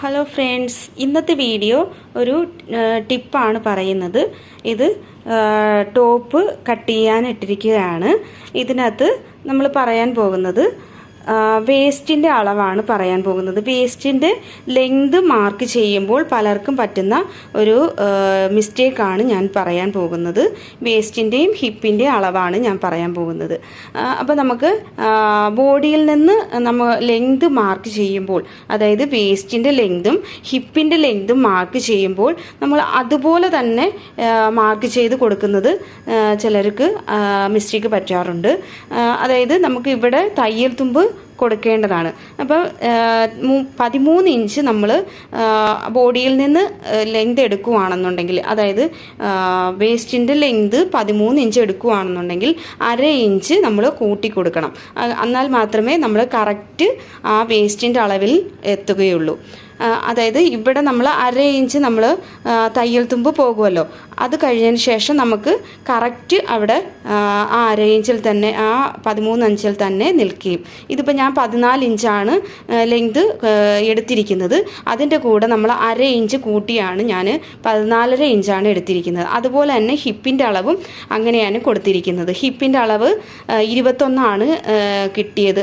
Hello friends ഇന്നത്തെ video ഒരു ടിപ്പാണ് പറയുന്നത്. ഇത് ടോപ്പ് കട്ട് ചെയ്യാൻ ഇട്ടിരിക്കുകയാണ്. ഇതിനകത്ത് നമ്മൾ പറയാൻ പോകുന്നത് വേസ്റ്റിന്റെ അളവാണ് പറയാൻ പോകുന്നത്. വേസ്റ്റിന്റെ ലെങ്ത് മാർക്ക് ചെയ്യുമ്പോൾ പലർക്കും പറ്റുന്ന ഒരു മിസ്റ്റേക്കാണ് ഞാൻ പറയാൻ പോകുന്നത്. വേസ്റ്റിന്റെയും ഹിപ്പിന്റെയും അളവാണ് ഞാൻ പറയാൻ പോകുന്നത്. അപ്പോൾ നമുക്ക് ബോഡിയിൽ നിന്ന് നമ്മൾ ലെങ്ത് മാർക്ക് ചെയ്യുമ്പോൾ അതായത് വേസ്റ്റിന്റെ ലെങ്തും ഹിപ്പിന്റെ ലെങ്തും മാർക്ക് ചെയ്യുമ്പോൾ നമ്മൾ അതുപോലെ തന്നെ മാർക്ക് ചെയ്ത് കൊടുക്കുന്നത് ചിലർക്ക് മിസ്റ്റേക്ക് പറ്റാറുണ്ട്. അതായത് നമുക്ക് ഇവിടെ തയ്യൽ തുമ്പ് കൊടുക്കേണ്ടതാണ്. അപ്പോൾ പതിമൂന്ന് ഇഞ്ച് നമ്മൾ ബോഡിയിൽ നിന്ന് ലെങ്ത് എടുക്കുകയാണെന്നുണ്ടെങ്കിൽ അതായത് വേസ്റ്റിന്റെ ലെങ്ത് പതിമൂന്ന് ഇഞ്ച് എടുക്കുകയാണെന്നുണ്ടെങ്കിൽ അര ഇഞ്ച് നമ്മൾ കൂട്ടി കൊടുക്കണം. എന്നാൽ മാത്രമേ നമ്മൾ കറക്റ്റ് ആ വേസ്റ്റിന്റെ അളവിൽ എത്തുകയുള്ളൂ. അതായത് ഇവിടെ നമ്മൾ അര ഇഞ്ച് നമ്മൾ തയ്യൽ തുമ്പ് പോകുമല്ലോ. അത് കഴിഞ്ഞതിന് ശേഷം നമുക്ക് കറക്റ്റ് അവിടെ ആ അര ഇഞ്ചിൽ തന്നെ ആ പതിമൂന്ന് ഇഞ്ചിൽ തന്നെ നിൽക്കുകയും. ഇതിപ്പോൾ ഞാൻ പതിനാല് ഇഞ്ചാണ് ലെങ്ത് എടുത്തിരിക്കുന്നത്. അതിന്റെ കൂടെ നമ്മൾ അര ഇഞ്ച് കൂട്ടിയാണ് ഞാൻ പതിനാലര ഇഞ്ചാണ് എടുത്തിരിക്കുന്നത്. അതുപോലെ തന്നെ ഹിപ്പിന്റെ അളവും അങ്ങനെയാണ് കൊടുത്തിരിക്കുന്നത്. ഹിപ്പിന്റെ അളവ് ഇരുപത്തൊന്നാണ് കിട്ടിയത്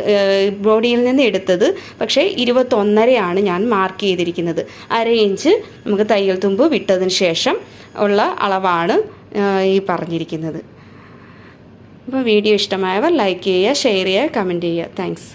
ബോഡിയിൽ നിന്ന് എടുത്തത്. പക്ഷേ ഇരുപത്തൊന്നരയാണ് ഞാൻ മാർക്ക് ചെയ്തിരിക്കുന്നത്. അര ഇഞ്ച് നമുക്ക് തയ്യൽ തുമ്പ് വിട്ടതിന് ശേഷം ഉള്ള അളവാണ് ഈ പറഞ്ഞിരിക്കുന്നത്. അപ്പോൾ വീഡിയോ ഇഷ്ടമായവർ ലൈക്ക് ചെയ്യുക ഷെയർ ചെയ്യുക കമന്റ് ചെയ്യുക. താങ്ക്സ്